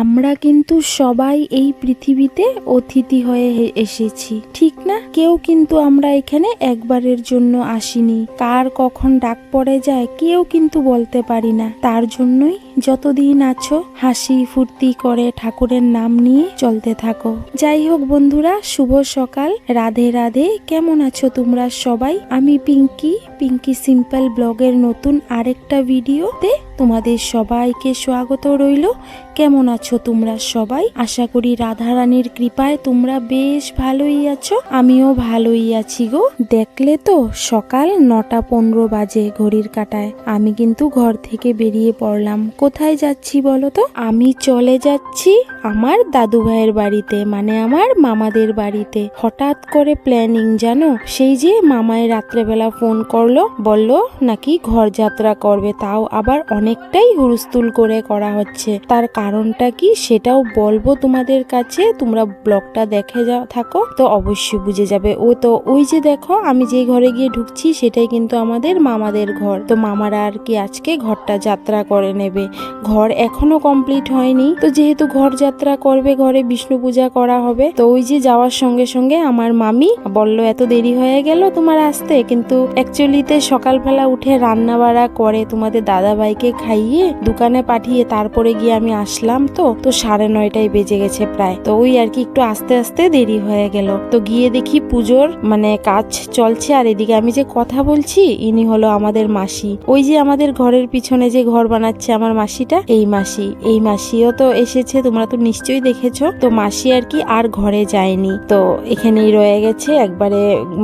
আমরা কিন্তু সবাই এই পৃথিবীতে অতিথি হয়ে এসেছি। ঠিক না? কেউ কিন্তু আমরা এখানে একবারের জন্য আসিনি। কার কখন ডাক পড়ে যায়, কেউ কিন্তু বলতে পারি না। তার জন্যই যতদিন আছো, হাসি ফুর্তি করে ঠাকুরের নাম নিয়ে চলতে থাকো। যাই হোক বন্ধুরা, শুভ সকাল। রাধে রাধে। কেমন আছো তোমরা সবাই? আমি পিঙ্কি। পিঙ্কি সিম্পল ব্লগের নতুন আরেকটা ভিডিওতে তোমাদের সবাইকে স্বাগত রইল। কেমন আছো তোমরা সবাই? আশা করি রাধারানীর কৃপায় তোমরা বেশ ভালোই আছো। আমিও ভালোই আছি গো। দেখলে তো সকাল নটা পনেরো বাজে ঘড়ির কাটায়। আমি কিন্তু ঘর থেকে বেরিয়ে পড়লাম। কোথায় যাচ্ছি বলো তো? আমি চলে যাচ্ছি আমার দাদু ভাইয়ের বাড়িতে মানে আমার মামাদের বাড়িতে। হঠাৎ করে প্ল্যানিং জানো? সেই যে মামায় রাত্রেবেলা ফোন করল, বলল নাকি ঘর যাত্রা করবে, তাও আবার অনেকটাই হুরুস্তুল করে করা হচ্ছে। তার কারণটা কি সেটাও বলব তোমাদের কাছে, তোমরা ব্লগটা দেখে যাও, থাকো, তো অবশ্যই বুঝে যাবে। ও তো, ওই যে দেখো, আমি যে ঘরে গিয়ে ঢুকছি, সেটাই কিন্তু আমাদের মামাদের ঘর। তো মামারা আর কি আজকে ঘরটা যাত্রা করে নেবে। ঘর এখনও কমপ্লিট হয়নি। তো যেহেতু ঘর যাত্রা করবে, ঘরে বিষ্ণু পূজা করা হবে, তো ওই যে যাওয়ার সঙ্গে সঙ্গে আমার মামি বলল, এত দেরি হয়ে গেল তোমার আসতে। কিন্তু অ্যাকচুয়ালিতে সকালবেলা উঠে রান্না বাড়া করে তোমাদের দাদা ভাইকে খাইয়ে দোকানে পাঠিয়ে তারপরে গিয়ে আমি আসলাম তো তো সাড়ে নয়টায় বেজে গেছে প্রায়। তো ওই আর কি একটু আস্তে আস্তে দেরি হয়ে গেল। তো গিয়ে দেখি পুজোর মানে কাজ চলছে, আর এদিকে আমি যে কথা বলছি, ইনি হলো আমাদের মাসি। ওই যে আমাদের ঘরের পিছনে যে ঘর বানাচ্ছে আমার মাসিটা? এই মাসি, এই মাসিও তো এসেছে, তোমরা তো নিশ্চয়ই দেখেছ। তো মাসি আর কি আর ঘরে যায়নি। তো এখানেই রয়ে গেছে, একবারে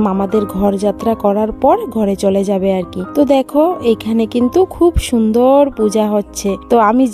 মামাদের ঘর যাত্রা করার পর ঘরে চলে যাবে আর কি। তো দেখো, এখানে কিন্তু খুব সুন্দর পূজা হচ্ছে। তো আমি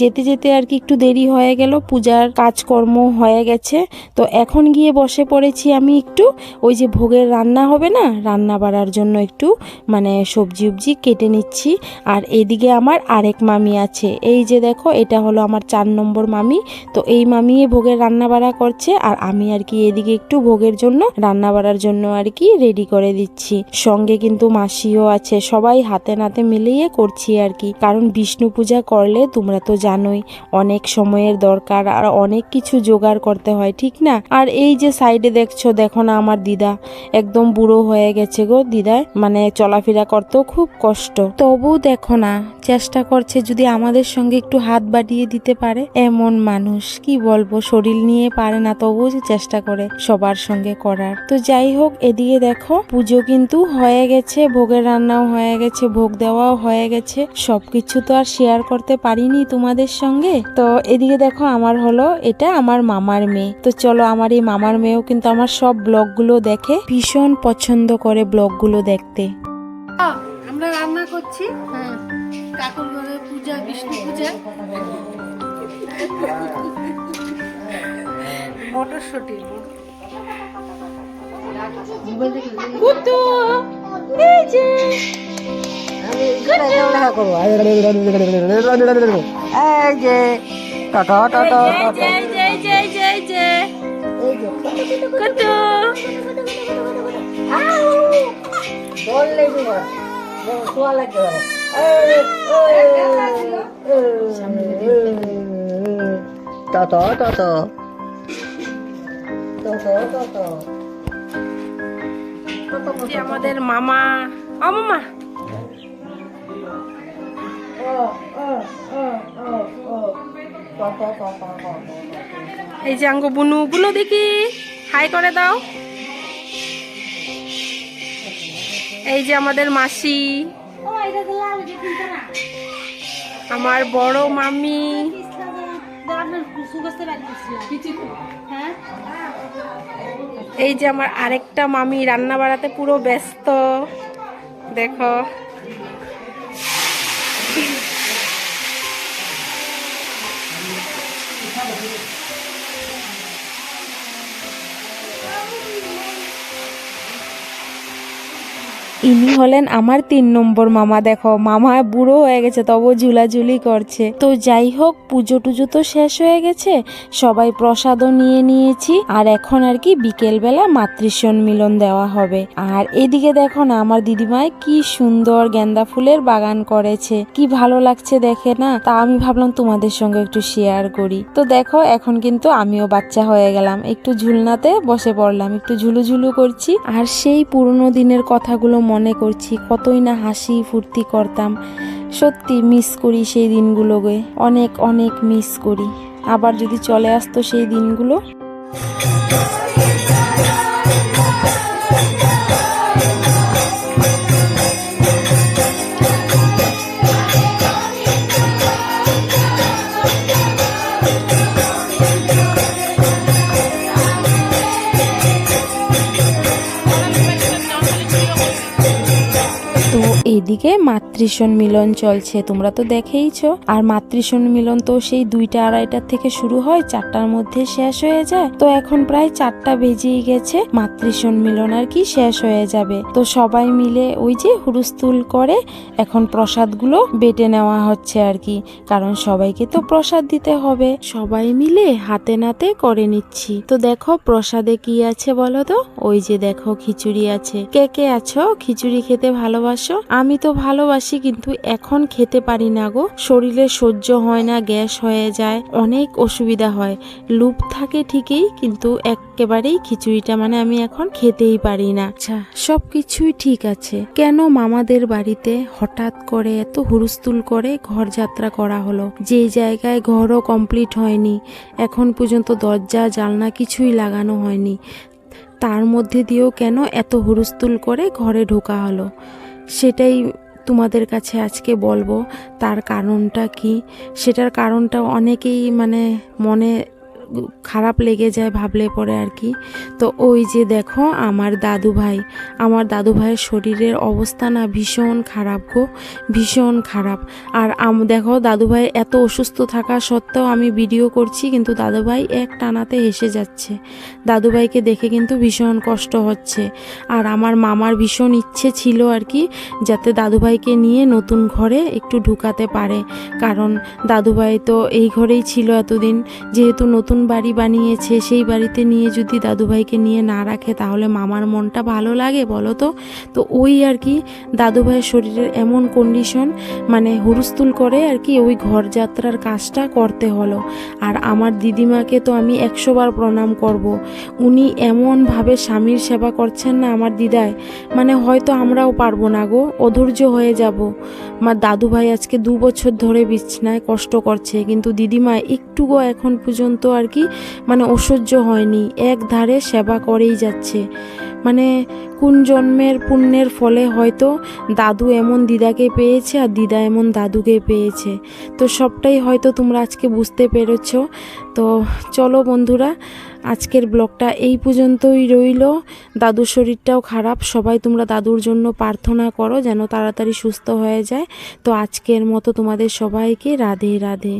যেতে যেতে আর কি একটু দেরি হয়ে গেল, পূজার কাজকর্ম হয়ে গেছে। তো এখন গিয়ে বসে পড়েছি আমি একটু। ওই যে ভোগের রান্না হবে না, রান্না বাড়ার জন্য একটু মানে সবজি উবজি কেটে নিচ্ছি। আর এদিকে আমার আরেক মামি আছে এই যে দেখো, এটা হলো আমার চার নম্বর মামি। তো এই মামি ভোগের রান্না বাড়া করছে আর আমি আর কি এদিকে একটু ভোগের জন্য রান্না বাড়ার জন্য আর কি রেডি করে দিচ্ছি। সঙ্গে কিন্তু মাসিও আছে। সবাই হাতে নাতে মিলিয়ে করছি আর কি। কারণ বিষ্ণু পূজা করলে তোমরা তো জানোই, অনেক সময়ের দরকার আর অনেক কিছু জোগাড় করতে হয়, ঠিক না? আর এই যে সাইডে দেখছ, দেখো না আমার দিদা। একদম বুড়ো হয়ে গেছে গো দিদায় মানে চলাফেরা করতেও খুব কষ্ট। তবু দেখো না, চেষ্টা করছে যদি আমাদের সঙ্গে একটু হাত বাড়িয়ে দিতে পারে? এমন মানুষ কি বলব শরীর নিয়ে পারে না তবুও যে চেষ্টা করে সবার সঙ্গে করার। তো যাই হোক এদিকে দেখো পুজো কিন্তু হয়ে গেছে ভোগের রান্নাও হয়ে গেছে ভোগ দেওয়াও হয়ে গেছে। সবকিছু তো আর শেয়ার করতে পারিনি তোমাদের সঙ্গে। তো এদিকে দেখো আমার হলো এটা আমার মামার মেয়ে। তো চলো আমার এই মামার মেয়েও কিন্তু আমার সব ব্লগগুলো দেখে ভীষণ পছন্দ করে ব্লগগুলো দেখতে। আমরা রান্না করছি। হ্যাঁ। কাকুর ঘরে পূজা বিষ্ণু পূজা। মটরশুটি কুতু এই যে। এই যে। টাটা টাটা কুতু লাগবে। তত তত আমাদের মামা। ও, মামা। এই যে আঙ্গ বুনু বুনু দেখি। হাই করে দাও। এই যে আমাদের মাসি। আমার বড় মামি। এই যে আমার আরেকটা মামি রান্না বাড়াতে পুরো ব্যস্ত। দেখো। ইনি হলেন আমার তিন নম্বর মামা, দেখো, মামা বুড়ো হয়ে গেছে তবু ঝুলাঝুলি করছে। তো যাই হোক, পুজো টুজো তো শেষ হয়ে গেছে, সবাই প্রসাদও নিয়ে নিয়েছি, আর এখন আর কি বিকেলবেলা মাতৃষণ মিলন দেওয়া হবে। আর এদিকে দেখো না, আমার দিদিমায় কি সুন্দর গেন্দা ফুলের বাগান করেছে, কি ভালো লাগছে দেখে না, তা আমি ভাবলাম তোমাদের সঙ্গে একটু শেয়ার করি। তো দেখো, এখন কিন্তু আমিও বাচ্চা হয়ে গেলাম, একটু ঝুলনাতে বসে পড়লাম, একটু ঝুলু ঝুলু করছি। আর সেই পুরনো দিনের কথাগুলো মনে করছি, কতই না হাসি ফুর্তি করতাম। সত্যি মিস করি সেই দিনগুলোকে, অনেক অনেক মিস করি। আবার যদি চলে আসতো সেই দিনগুলো? এইদিকে মাতৃষণ মিলন চলছে, তোমরা তো দেখেইছো। আর মাতৃষণ মিলন তো সেই দুইটা আড়াইটার থেকে শুরু হয়, চারটার মধ্যে শেষ হয়ে যায়। তো এখন প্রায় চারটা বেজেই গেছে মাতৃষণ মিলন আর কি শেষ হয়ে যাবে। তো সবাই মিলে ওই যে হুরুস্তুল করে এখন প্রসাদগুলো বেটে নেওয়া হচ্ছে আর কি, কারণ সবাইকে তো প্রসাদ দিতে হবে। সবাই মিলে হাতে নাতে করে নিচ্ছি। তো দেখো প্রসাদে কি আছে বলো তো? ওই যে দেখো খিচুড়ি আছে। কে কে আছো? খিচুড়ি খেতে ভালোবাসো? আমি তো ভালোবাসি, কিন্তু এখন খেতে পারি না গো। শরীরে সহ্য হয় না, গ্যাস হয়ে যায়, অনেক অসুবিধা হয়। লুপ থাকে ঠিকই, কিন্তু একেবারেই খিচুড়িটা মানে আমি এখন খেতেই পারি না। আচ্ছা সব কিছুই ঠিক আছে। কেন মামাদের বাড়িতে হঠাৎ করে এত হুরুস্তুল করে ঘর যাত্রা করা হলো? যে জায়গায় ঘরও কমপ্লিট হয়নি, এখন পর্যন্ত দরজা জালনা কিছুই লাগানো হয়নি। তার মধ্যে দিয়েও কেন এত হুরুস্তুল করে ঘরে ঢোকা হলো? সেটাই তোমাদের কাছে আজকে বলব। তার কারণটা কি? সেটার কারণটা অনেকেই মানে মনে খারাপ লেগে যায় ভাবলে পরে আর কি। তো ওই যে দেখো আমার দাদু ভাই, আমার দাদু ভাইয়ের শরীরের অবস্থা না ভীষণ খারাপ গো, ভীষণ খারাপ। আর আম, দেখো দাদু ভাই এত অসুস্থ থাকা সত্ত্বেও আমি ভিডিও করছি, কিন্তু দাদু ভাই এক টানাতে হেসে যাচ্ছে। দাদু ভাইকে দেখে কিন্তু ভীষণ কষ্ট হচ্ছে। আর আমার মামার ভীষণ ইচ্ছে ছিল আর কি, যাতে দাদুভাইকে নিয়ে নতুন ঘরে একটু ঢুকাতে পারে। কারণ দাদুভাই তো এই ঘরেই ছিল এতদিন, যেহেতু নতুন বাড়ি বানিয়েছে, সেই বাড়িতে নিয়ে যদি দাদুভাইকে নিয়ে না রাখে, তাহলে মামার মনটা ভালো লাগে বলো তো? তো ওই আর কি, দাদুভাইয়ের শরীরের এমন কন্ডিশন মানে হুরুস্তুল করে আর কি, ওই ঘর যাত্রার কাজটা করতে হলো। আর আমার দিদিমাকে তো আমি একশো বার প্রণাম করব। উনি এমনভাবে স্বামীর সেবা করছেন না আমার দিদায় মানে হয়তো আমরাও পারব না গো, অধৈর্য হয়ে যাব। আমার দাদুভাই আজকে দু বছর ধরে বিছনায় কষ্ট করছে, কিন্তু দিদিমা একটুকু এখন পর্যন্ত আর কি? মানে অসহ্য হয়নি। এক ধারে সেবা করেই যাচ্ছে। মানে কোন জন্মের পুণ্যের ফলে হয়তো দাদু এমন দিদাকে পেয়েছে আর দিদা এমন দাদুকে পেয়েছে। তো সবটাই হয়তো তোমরা আজকে বুঝতে পেরেছ। তো চলো বন্ধুরা, আজকের ব্লগটা এই পর্যন্তই রইল। দাদুর শরীরটাও খারাপ। সবাই তোমরা দাদুর জন্য প্রার্থনা করো যেন তাড়াতাড়ি সুস্থ হয়ে যায়। তো আজকের মতো তোমাদের সবাইকে রাধে রাধে।